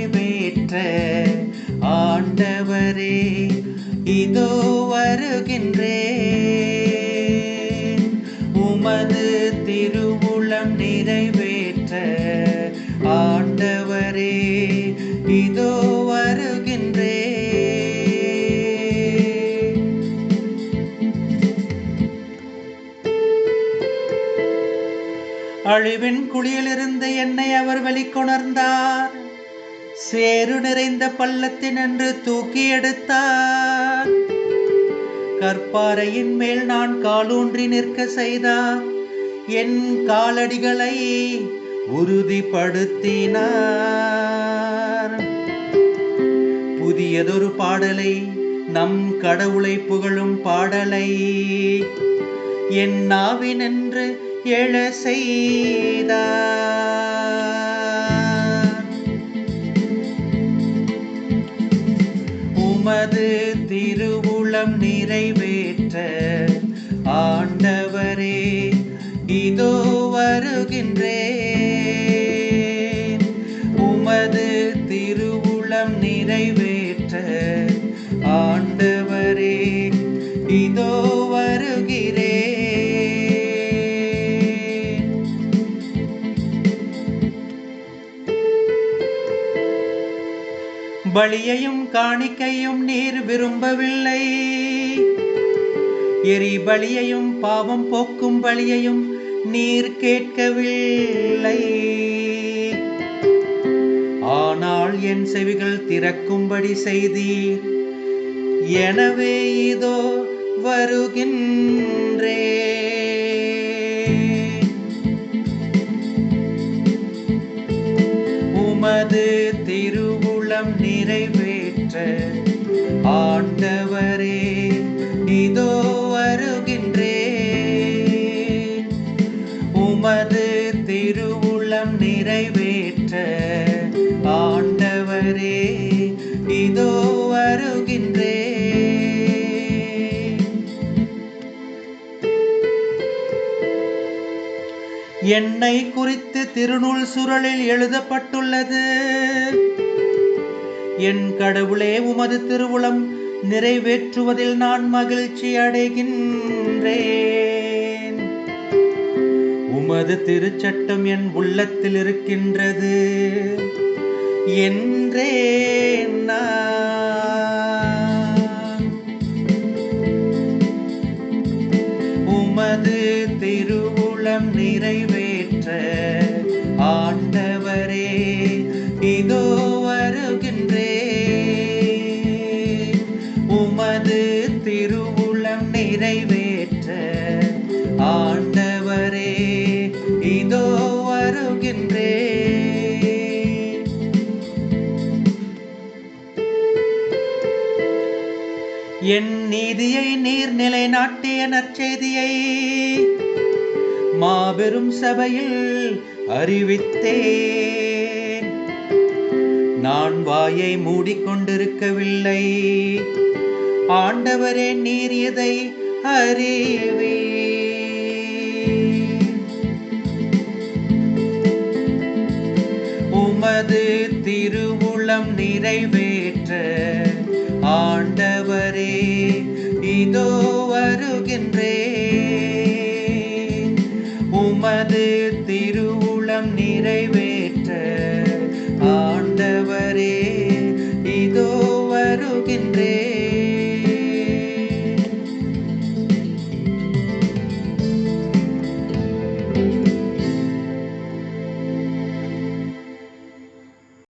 நிறைவேற்ற ஆண்டவரே இதோ வருகின்றேன். உமது திருவுளம் நிறைவேற்ற ஆண்டவரே இதோ வருகின்றே அழிவின் குழியிலிருந்து என்னை அவர் வெளிக்கொணர்ந்தார். சேரு நிறைந்த பள்ளத்தினின்று தூக்கி எடுத்தார். கற்பாறையின் மேல் நான் காலூன்றி நிற்க செய்தார். என் காலடிகளை உறுதிப்படுத்தினார். புதியதொரு பாடலை நம் கடவுளை புகழும் பாடலை என் நாவினென்று எழ செய்தார். உமது திருவுளம் நிறைவேற்ற ஆண்டவரே இதோ வருகின்றேன். உமது திருவுளம் நிறைவேற்ற ஆண்டவரே இதோ பலியையும் காணிக்கையும் நீர் விரும்பவில்லை. எரி பலியையும் பாவம் போக்கும் பலியையும் நீர் கேட்கவில்லை. ஆனால் என் செவிகள் திறக்கும்படி செய்தீர். எனவே இதோ வருகின்றே. ஆண்டவரே இதோ வருகின்றேன். உமது திருவுளம் நிறைவேற்ற ஆண்டவரே இதோ வருகின்றே என்னை குறித்து திருநூல் சுருளில் எழுதப்பட்டுள்ளது. என் கடவுளே உமது திருவுளம் நிறைவேற்றுவதில் நான் மகிழ்ச்சி அடைகின்றேன். உமது திருச்சட்டம் என் உள்ளத்தில் இருக்கின்றது. என்றே நான். உமது திருவுளம் நிறைவேற்ற ஆண்டவரே இதோ வருகின்றே என் நீதியை நீர் நிலைநாட்டிய நற்செய்தியை மாபெரும் சபையில் அறிவித்தேன். நான் வாயை மூடிக்கொண்டிருக்கவில்லை. ஆண்டவரே நீர் இதை அறிவே உமது திருவுளம் நிறைவேற்ற ஆண்டவரே இதோ வருகின்றே உமது